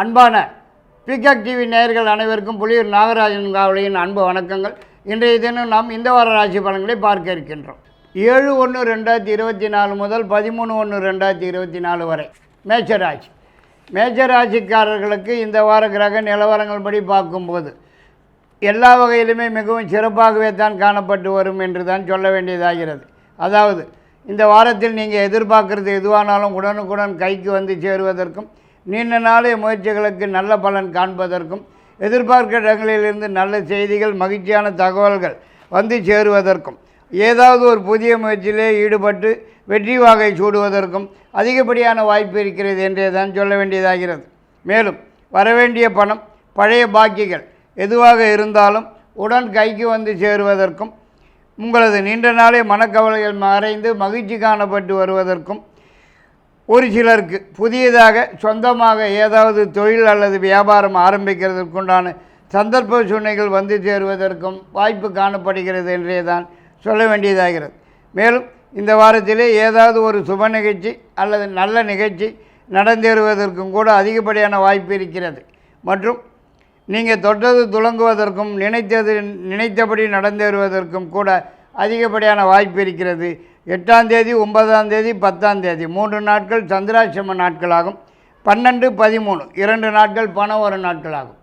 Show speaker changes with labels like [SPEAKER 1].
[SPEAKER 1] அன்பான peacock TV நேயர்கள் அனைவருக்கும் புலியூர் நாகராஜன் காவலியின் அன்பு வணக்கங்கள். இன்றைய தினம் நாம் இந்த வார ராசி பலன்களை பார்க்க இருக்கின்றோம். ஏழு ஒன்று ரெண்டாயிரத்தி இருபத்தி நாலு முதல் பதிமூணு ஒன்று ரெண்டாயிரத்தி இருபத்தி நாலு வரை மேச்சராசி மேச்சராசிக்காரர்களுக்கு இந்த வார கிரக நிலவரங்கள் படி பார்க்கும்போது எல்லா வகையிலுமே மிகவும் சிறப்பாகவே தான் காணப்பட்டு வரும் என்று தான் சொல்ல வேண்டியதாகிறது. அதாவது இந்த வாரத்தில் நீங்கள் எதிர்பார்க்குறது எதுவானாலும் உடனுக்குடன் கைக்கு வந்து சேருவதற்கும் நீண்ட நாளைய முயற்சிகளுக்கு நல்ல பலன் காண்பதற்கும் எதிர்பார்க்கிற இடங்களிலிருந்து நல்ல செய்திகள் மகிழ்ச்சியான தகவல்கள் வந்து சேருவதற்கும் ஏதாவது ஒரு புதிய முயற்சியிலே ஈடுபட்டு வெற்றி வாகை சூடுவதற்கும் அதிகப்படியான வாய்ப்பு இருக்கிறது என்றே தான் சொல்ல வேண்டியதாகிறது. மேலும் வரவேண்டிய பணம் பழைய பாக்கிகள் எதுவாக இருந்தாலும் உடன் கைக்கு வந்து சேருவதற்கும் உங்களது நீண்ட நாளே மனக்கவலைகள் மறைந்து மகிழ்ச்சி காணப்பட்டு வருவதற்கும் ஒரு சிலருக்கு புதியதாக சொந்தமாக ஏதாவது தொழில் அல்லது வியாபாரம் ஆரம்பிக்கிறதுக்குண்டான சந்தர்ப்ப சூழ்நிலைகள் வந்து சேருவதற்கும் வாய்ப்பு காணப்படுகிறது என்றே தான் சொல்ல வேண்டியதாகிறது. மேலும் இந்த வாரத்திலே ஏதாவது ஒரு சுப நிகழ்ச்சி அல்லது நல்ல நிகழ்ச்சி நடந்தேறுவதற்கும் கூட அதிகப்படியான வாய்ப்பு இருக்கிறது. மற்றும் நீங்கள் தொட்டது துலங்குவதற்கும் நினைத்தது நினைத்தபடி நடந்தேறுவதற்கும் கூட அதிகப்படியான வாய்ப்பு இருக்கிறது. எட்டாம் தேதி ஒன்பதாம் தேதி பத்தாம் தேதி. மூன்று நாட்கள் சந்திராசிரம நாட்களாகும். பன்னெண்டு பதிமூணு. இரண்டு நாட்கள் பணம் வரும் நாட்களாகும்.